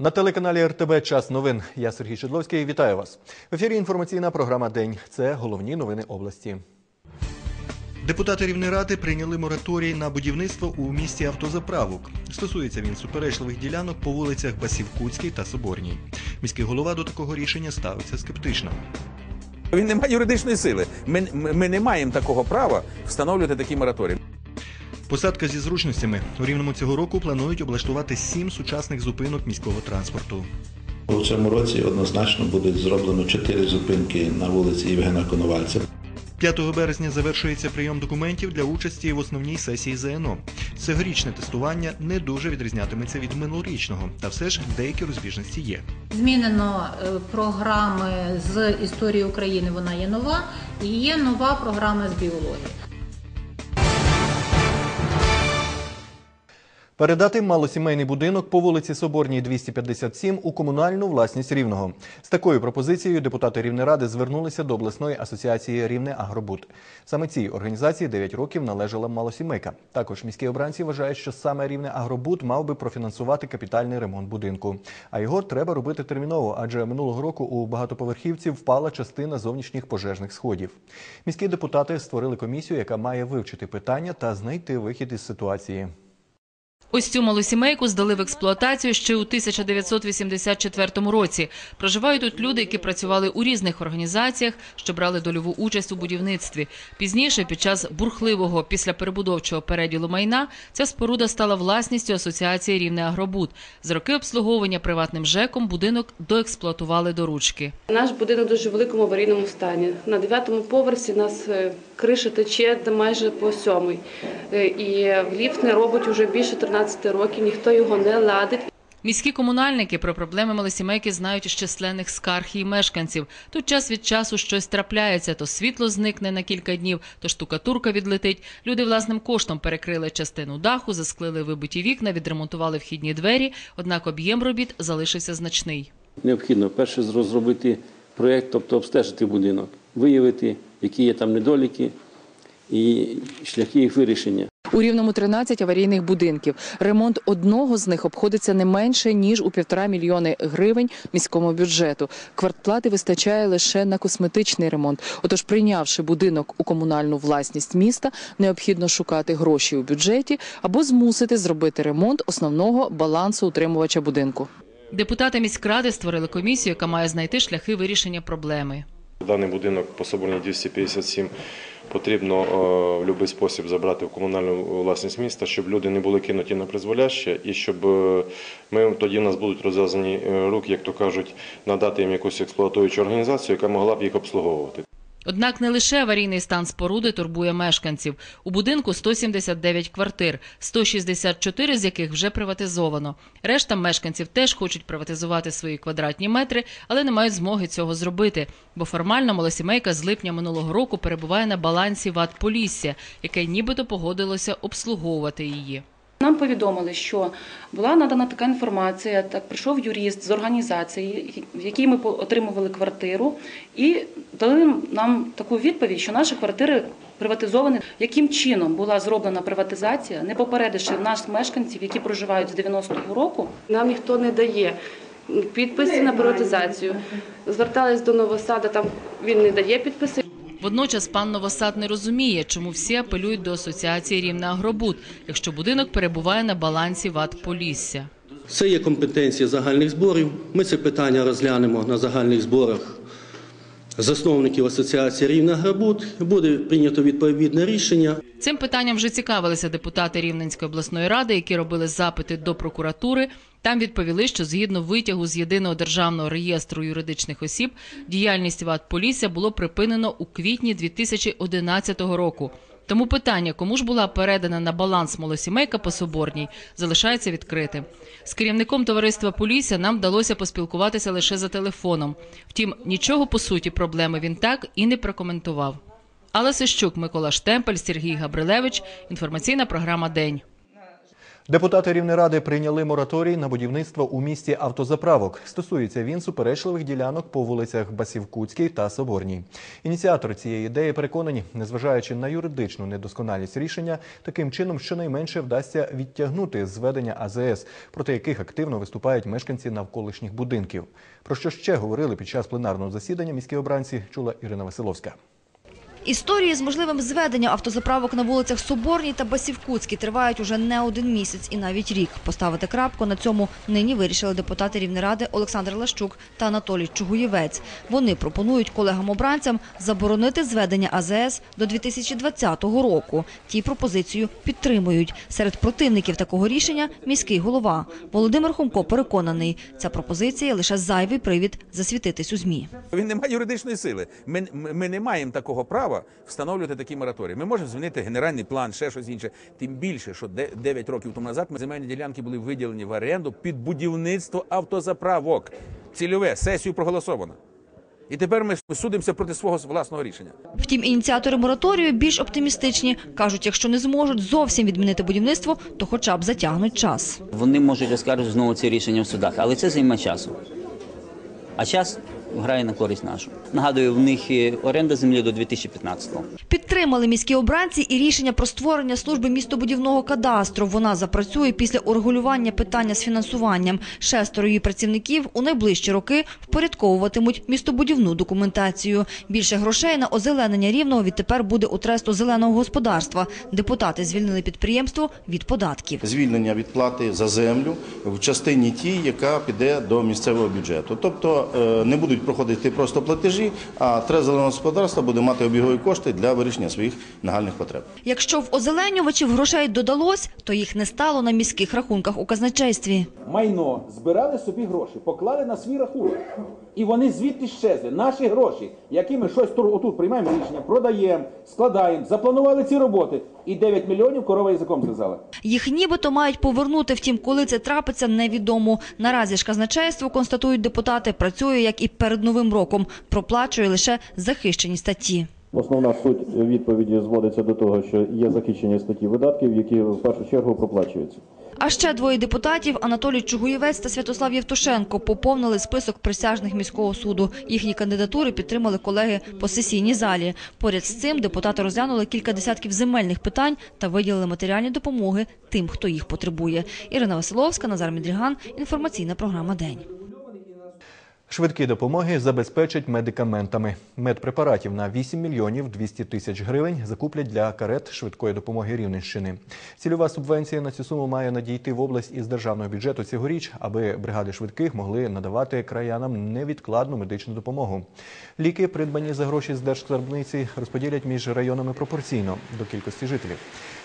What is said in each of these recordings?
На телеканалі РТБ Час новин. Я Сергій Шедловський. Вітаю вас. В ефірі інформаційна програма День. Це головні новини області. Депутати Рівнеради прийняли мораторій на будівництво у місті автозаправок. Стосується він суперечливих ділянок по вулицях Басівкутській та Соборній. Міський голова до такого рішення ставиться скептично. Він не має юридичної сили. Ми, ми, ми не маємо такого права встановлювати такий мораторій. Посадка зі зручностями у рівному цього року планують облаштувати сім сучасних зупинок міського транспорту. У цьому році однозначно буде зроблено чотири зупинки на вулиці Євгена Коновальця. 5 березня завершується прийом документів для участі в основній сесії ЗНО. Цьогорічне тестування не дуже відрізнятиметься від минулорічного, та все ж деякі розбіжності є. Змінено е, програми з історії України. Вона є нова, і є нова програма з біології. Передати малосімейний будинок по вулиці Соборній 257 у комунальну власність Рівного. З такою пропозицією депутати Рівнеради звернулися до обласної асоціації Рівне Агробуд. Саме цій організації 9 років належала малосімейка. Також міські обранці вважають, що саме Рівне Агробуд мав би профінансувати капітальний ремонт будинку. А його треба робити терміново, адже минулого року у багатоповерхівців впала частина зовнішніх пожежних сходів. Міські депутати створили комісію, яка має вивчити питання та знайти вихід із ситуації. Ось цю малосімейку здали в експлуатацію ще у 1984 році. Проживають тут люди, які працювали у різних організаціях, що брали дольову участь у будівництві. Пізніше, під час бурхливого післяперебудовчого переділу майна, ця споруда стала власністю асоціації Рівне Агробуд. За роки обслуговування приватним ЖЕКом будинок доексплуатували до ручки. Наш будинок дуже великому аварійному стані. На дев'ятому поверсі нас е, криша тече майже по сьомий. Е, І ліфт не робить уже більше 13 років, ніхто його не ладить. Міські комунальники про проблеми малосімейки знають із численних скарг її мешканців. Тут час від часу щось трапляється, то світло зникне на кілька днів, то штукатурка відлетить. Люди власним коштом перекрили частину даху, засклили вибиті вікна, відремонтували вхідні двері, однак об'єм робіт залишився значний. Необхідно перше розробити проєкт, тобто обстежити будинок, виявити, які є там недоліки і шляхи їх вирішення. У рівному 13 аварійних будинків. Ремонт одного з них обходиться не менше ніж у півтора мільйони гривень міському бюджету. Квартплати вистачає лише на косметичний ремонт. Отож, прийнявши будинок у комунальну власність міста, необхідно шукати гроші у бюджеті або змусити зробити ремонт основного балансу утримувача будинку. Депутати міськради створили комісію, яка має знайти шляхи вирішення проблеми. Даний будинок по Соборній 257 потрібно е, в будь-який спосіб забрати в комунальну власність міста, щоб люди не були кинуті на призволяще, і щоб е, ми тоді в нас будуть розв'язані е, руки, як то кажуть, надати їм якусь експлуатуючу організацію, яка могла б їх обслуговувати. Однак не лише аварійний стан споруди турбує мешканців. У будинку 179 квартир, 164 з яких вже приватизовано. Решта мешканців теж хочуть приватизувати свої квадратні метри, але не мають змоги цього зробити, бо формально малосімейка з липня минулого року перебуває на балансі ВАД Полісся, яке нібито погодилося обслуговувати її. Нам повідомили, що була надана така інформація. Так прийшов юрист з організації, в якій ми отримували квартиру, і дали нам таку відповідь, що наші квартири приватизовані. Яким чином була зроблена приватизація, не попередивши нас мешканців, які проживають з 90-го року, нам ніхто не дає. Підписи на приватизацію. Звертались до Новосада, там він не дає підписи. Водночас пан Новосад не розуміє, чому всі апелюють до асоціації Рівне Агробуд, якщо будинок перебуває на балансі ВАД Полісся. Це є компетенція загальних зборів. Ми це питання розглянемо на загальних зборах засновників асоціації Рівна Грабут. Буде прийнято відповідне рішення. Цим питанням вже цікавилися депутати Рівненської обласної ради, які робили запити до прокуратури. Там відповіли, що згідно витягу з єдиного державного реєстру юридичних осіб діяльність ВАД Полісся було припинено у квітні 2011 року. Тому питання, кому ж була передана на баланс малосімейка по Соборній, залишається відкритим. З керівником товариства Полісся нам вдалося поспілкуватися лише за телефоном. Втім, нічого по суті проблеми він так і не прокоментував. Алла Сищук, Микола Штемпель, Сергій Габрилевич. Інформаційна програма День. Депутати Рівнеради прийняли мораторій на будівництво у місті автозаправок. Стосується він суперечливих ділянок по вулицях Басівкутській та Соборній. Ініціатори цієї ідеї переконані, незважаючи на юридичну недосконалість рішення, таким чином щонайменше вдасться відтягнути зведення АЗС, проти яких активно виступають мешканці навколишніх будинків. Про що ще говорили під час пленарного засідання міські обранці, чула Ірина Василовська. Історії з можливим зведенням автозаправок на вулицях Соборній та Басівкутській тривають уже не один місяць і навіть рік. Поставити крапку на цьому нині вирішили депутати Рівнеради Олександр Лащук та Анатолій Чугуєвець. Вони пропонують колегам-обранцям заборонити зведення АЗС до 2020 року. Ті пропозицію підтримують. Серед противників такого рішення міський голова. Володимир Хомко переконаний, ця пропозиція лише зайвий привід засвітитись у ЗМІ. Він не має юридичної сили. Ми, ми не маємо такого права встановлювати такі мораторії. Ми можемо змінити генеральний план, ще щось інше. Тим більше, що де- 9 років тому назад ми земельні ділянки були виділені в оренду під будівництво автозаправок. Цільове сесію проголосовано. І тепер ми судимося проти свого власного рішення. Втім, ініціатори мораторію більш оптимістичні. Кажуть, якщо не зможуть зовсім відмінити будівництво, то хоча б затягнуть час. Вони можуть оскаржити знову ці рішення в судах, але це займе часу. А час грає на користь нашу. Нагадую, в них оренда землі до 2015-го. Підтримали міські обранці і рішення про створення служби містобудівного кадастру. Вона запрацює після урегулювання питання з фінансуванням. Шестеро її працівників у найближчі роки впорядковуватимуть містобудівну документацію. Більше грошей на озеленення рівного відтепер буде у тресту зеленого господарства. Депутати звільнили підприємство від податків. звільнення від плати за землю в частині тій, яка піде до місцевого бюджету. Тобто е, не будуть проходити просто платежі, а треба зеленого господарства буде мати обігові кошти для вирішення своїх нагальних потреб. Якщо в озеленювачів грошей додалось, то їх не стало на міських рахунках у казначействі. Майно збирали собі гроші, поклали на свій рахунок. І вони звідти щезли. Наші гроші, які ми щось тут отут приймаємо рішення, продаємо, складаємо, запланували ці роботи. І 9 мільйонів корова язиком зв'язала. Їх нібито мають повернути, втім, коли це трапиться, невідомо. Наразі ж казначейство, констатують депутати, працює, як і перед Новим роком, проплачує лише захищені статті. Основна суть відповіді зводиться до того, що є захищені статті видатків, які в першу чергу проплачуються. А ще двоє депутатів Анатолій Чугуєвець та Святослав Євтушенко поповнили список присяжних міського суду. Їхні кандидатури підтримали колеги по сесійній залі. Поряд з цим депутати розглянули кілька десятків земельних питань та виділили матеріальні допомоги тим, хто їх потребує. Ірина Василовська, Назар Мідріган. Інформаційна програма День. Швидкі допомоги забезпечать медикаментами. Медпрепаратів на 8 мільйонів 200 тисяч гривень закуплять для карет швидкої допомоги Рівненщини. Цільова субвенція на цю суму має надійти в область із державного бюджету цьогоріч, аби бригади швидких могли надавати краянам невідкладну медичну допомогу. Ліки, придбані за гроші з держскарбниці, розподілять між районами пропорційно до кількості жителів.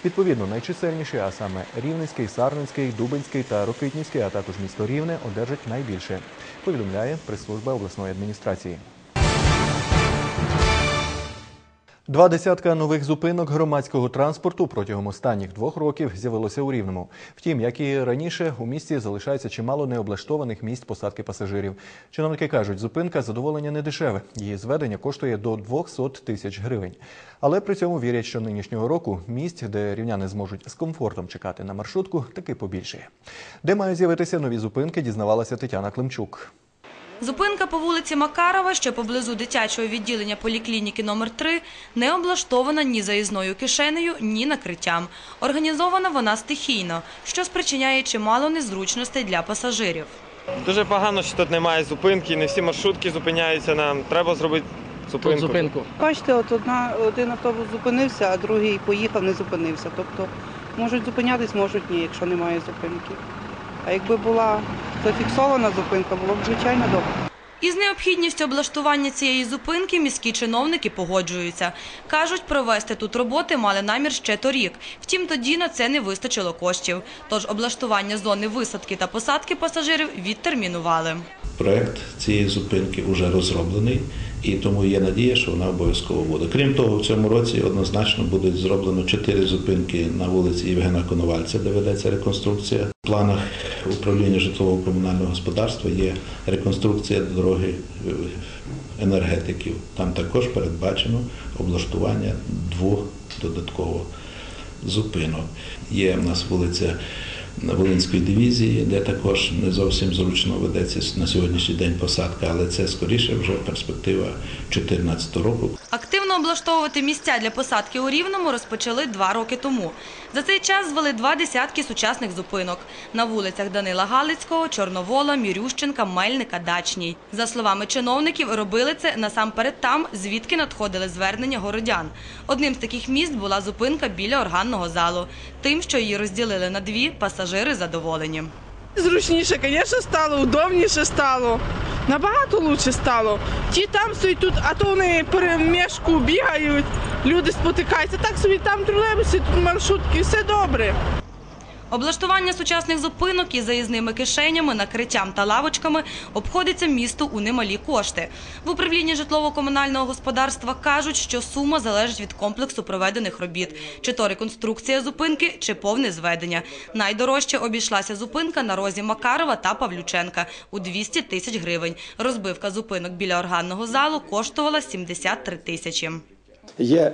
Відповідно, найчисельніші, а саме Рівненський, Сарненський, Дубинський та Рокитнівський, а також місто Рівне, одержать найбільше. Повідомляє прес-служба обласної адміністрації. Два десятка нових зупинок громадського транспорту протягом останніх двох років з'явилося у Рівному. Втім, як і раніше, у місті залишається чимало необлаштованих місць посадки пасажирів. Чиновники кажуть, зупинка задоволення не дешеве. Її зведення коштує до 200 тисяч гривень. Але при цьому вірять, що нинішнього року місць, де рівняни зможуть з комфортом чекати на маршрутку, таки побільшає. Де мають з'явитися нові зупинки, дізнавалася Тетяна Климчук. Зупинка по вулиці Макарова, що поблизу дитячого відділення поліклініки номер 3 не облаштована ні заїзною кишенею, ні накриттям. Організована вона стихійно, що спричиняє чимало незручностей для пасажирів. Дуже погано, що тут немає зупинки, не всі маршрутки зупиняються нам. Треба зробити зупинку. Бачите, от одна, один автобус зупинився, а другий поїхав, не зупинився. Тобто можуть зупинятись, можуть ні, якщо немає зупинки. А якби була зафіксована зупинка, було б звичайно добре. Із необхідністю облаштування цієї зупинки міські чиновники погоджуються. Кажуть, провести тут роботи мали намір ще торік. Втім, тоді на це не вистачило коштів. Тож облаштування зони висадки та посадки пасажирів відтермінували. Проект цієї зупинки вже розроблений, і тому є надія, що вона обов'язково буде. Крім того, в цьому році однозначно буде зроблено чотири зупинки на вулиці Євгена Коновальця, де ведеться реконструкція. В планах управління житлового комунального господарства є реконструкція дороги е, енергетиків. Там також передбачено облаштування двох додатково зупинок. Є в нас вулиця на Волинської дивізії, де також не зовсім зручно ведеться на сьогоднішній день посадка, але це скоріше вже перспектива 2014 року. Активно облаштовувати місця для посадки у Рівному розпочали два роки тому. За цей час звели два десятки сучасних зупинок на вулицях Данила Галицького, Чорновола, Мірющенка, Мельника, Дачній. За словами чиновників, робили це насамперед там, звідки надходили звернення городян. Одним з таких міст була зупинка біля органного залу. Тим, що її розділили на дві, пасажири задоволені. Зручніше, звісно, стало, удобніше стало. Набагато краще стало. Ті там стоять тут, а то вони перемішку бігають, люди спотикаються. Так собі там тролейбуси, тут маршрутки, все добре. Облаштування сучасних зупинок із заїзними кишенями, накриттям та лавочками обходиться місту у немалі кошти. В управлінні житлово-комунального господарства кажуть, що сума залежить від комплексу проведених робіт, чи то реконструкція зупинки, чи повне зведення. Найдорожче обійшлася зупинка на розі Макарова та Павлюченка у 200 тисяч гривень. Розбивка зупинок біля органного залу коштувала 73 тисячі. Є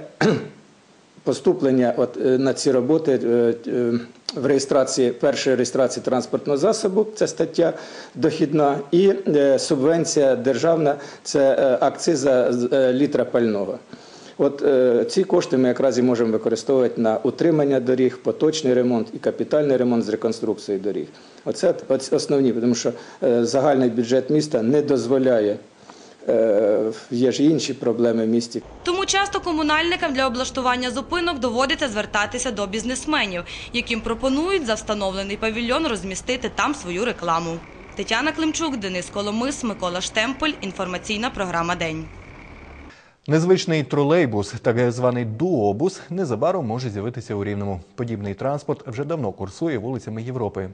поступлення от, е, на ці роботи е, е, в реєстрації першої реєстрації транспортного засобу, це стаття дохідна, і субвенція державна це акциза з літра пального. От ці кошти ми якраз і можемо використовувати на утримання доріг, поточний ремонт і капітальний ремонт з реконструкцією доріг. Оце основні, тому що загальний бюджет міста не дозволяє. Е, є ж інші проблеми в місті. Тому часто комунальникам для облаштування зупинок доводиться звертатися до бізнесменів, яким пропонують за встановлений павільйон розмістити там свою рекламу. Тетяна Климчук, Денис Коломис, Микола Штемпель. Інформаційна програма День. Незвичний тролейбус, так званий дуобус, незабаром може з'явитися у Рівному. Подібний транспорт вже давно курсує вулицями Європи.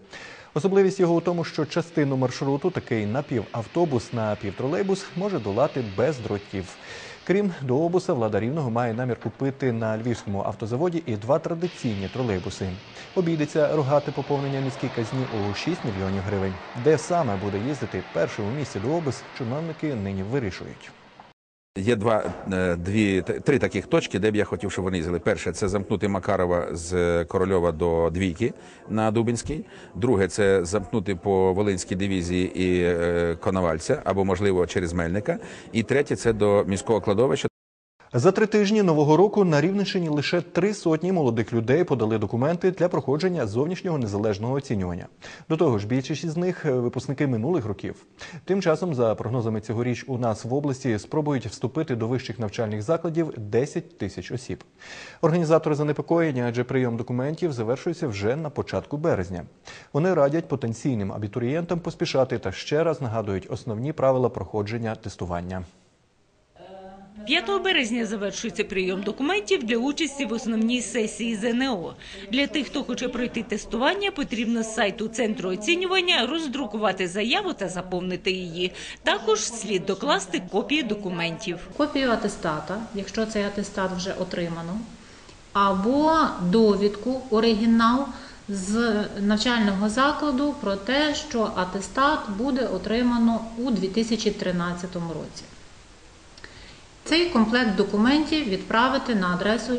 Особливість його у тому, що частину маршруту такий напівавтобус, напівтролейбус може долати без дротів. Крім дуобуса, влада Рівного має намір купити на львівському автозаводі і два традиційні тролейбуси. Обійдеться рогате поповнення міській казні у 6 мільйонів гривень. Де саме буде їздити перший у місті дуобус, чиновники нині вирішують. Є два, е, дві, три таких точки, де б я хотів, щоб вони їздили. Перше це замкнути Макарова з Корольова до Двійки на Дубинській. Друге це замкнути по Волинській дивізії і е, Коновальця, або, можливо, через Мельника. І третє це до міського кладовища. За три тижні нового року на Рівненщині лише три сотні молодих людей подали документи для проходження зовнішнього незалежного оцінювання. До того ж, більшість із них е, випускники минулих років. Тим часом, за прогнозами цьогоріч, у нас в області спробують вступити до вищих навчальних закладів 10 тисяч осіб. Організатори занепокоєні, адже прийом документів завершується вже на початку березня. Вони радять потенційним абітурієнтам поспішати та ще раз нагадують основні правила проходження тестування. 5 березня завершується прийом документів для участі в основній сесії ЗНО. Для тих, хто хоче пройти тестування, потрібно з сайту центру оцінювання роздрукувати заяву та заповнити її. Також слід докласти копії документів. Копію атестата, якщо цей атестат вже отримано, або довідку, оригінал з навчального закладу про те, що атестат буде отримано у 2013 році. Цей комплект документів відправити на адресу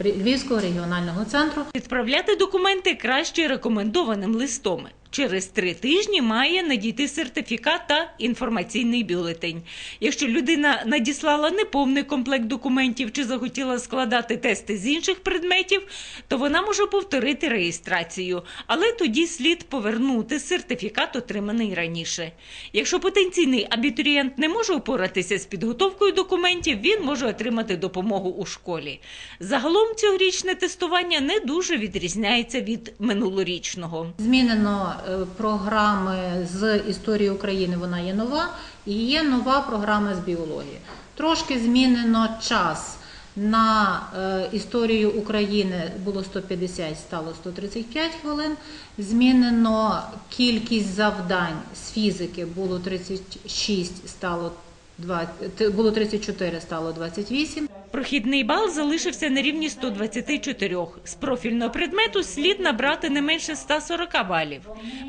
Львівського регіонального центру. Відправляти документи краще рекомендованим листом. Через три тижні має надійти сертифікат та інформаційний бюлетень. Якщо людина надіслала неповний комплект документів чи захотіла складати тести з інших предметів, то вона може повторити реєстрацію, але тоді слід повернути сертифікат, отриманий раніше. Якщо потенційний абітурієнт не може упоратися з підготовкою документів, він може отримати допомогу у школі. Загалом цьогорічне тестування не дуже відрізняється від минулорічного. Змінено програми з історії України, вона є нова, і є нова програма з біології. Трошки змінено час. На е, історію України було 150, стало 135 хвилин. Змінено кількість завдань з фізики було 36, стало 20, було 34, стало 28. Прохідний бал залишився на рівні 124. З профільного предмету слід набрати не менше 140 балів.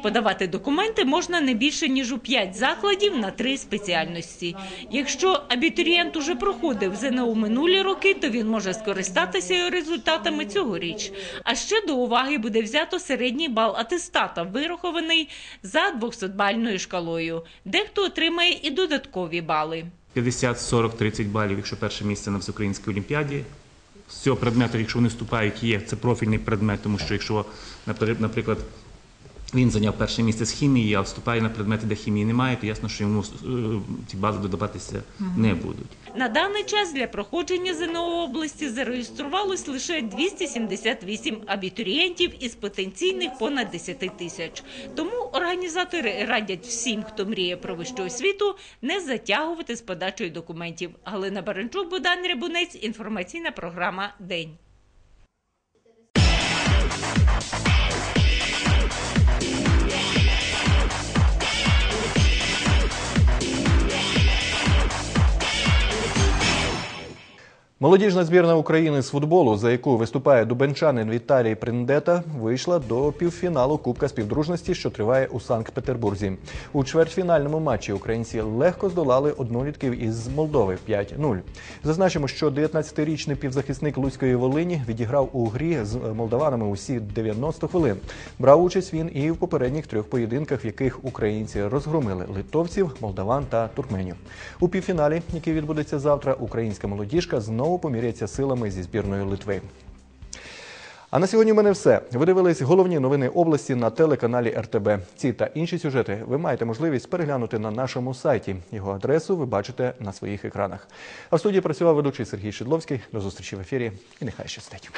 Подавати документи можна не більше, ніж у 5 закладів на 3 спеціальності. Якщо абітурієнт уже проходив ЗНО минулі роки, то він може скористатися результатами цьогоріч. А ще до уваги буде взято середній бал атестата, вирахований за 200-бальною шкалою. Дехто отримає і додаткові бали. 50, 40, 30 балів, якщо перше місце на всеукраїнській олімпіаді. З цього предмету, якщо вони вступають, є це профільний предмет, тому що якщо, напри- наприклад, він зайняв перше місце з хімії, а вступає на предмети, де хімії немає, то ясно, що йому е, ці бали додаватися не будуть. На даний час для проходження ЗНО області зареєструвалось лише 278 абітурієнтів із потенційних понад 10 тисяч. Тому організатори радять всім, хто мріє про вищу освіту, не затягувати з подачою документів. Галина Баранчук, Богдан Рябунець, інформаційна програма День. Молодіжна збірна України з футболу, за яку виступає дубенчанин Віталій Приндета, вийшла до півфіналу Кубка співдружності, що триває у Санкт-Петербурзі. У чвертьфінальному матчі українці легко здолали однолітків із Молдови 5-0. Зазначимо, що 19-річний півзахисник Луцької Волині відіграв у грі з молдаванами усі 90 хвилин. Брав участь він і в попередніх трьох поєдинках, в яких українці розгромили литовців, молдаван та туркменів. У півфіналі, який відбудеться завтра, українська молодіжка знову поміряється силами зі збірною Литви. А на сьогодні в мене все. Ви дивились головні новини області на телеканалі РТБ. Ці та інші сюжети ви маєте можливість переглянути на нашому сайті. Його адресу ви бачите на своїх екранах. А в студії працював ведучий Сергій Шедловський. До зустрічі в ефірі і нехай щастить.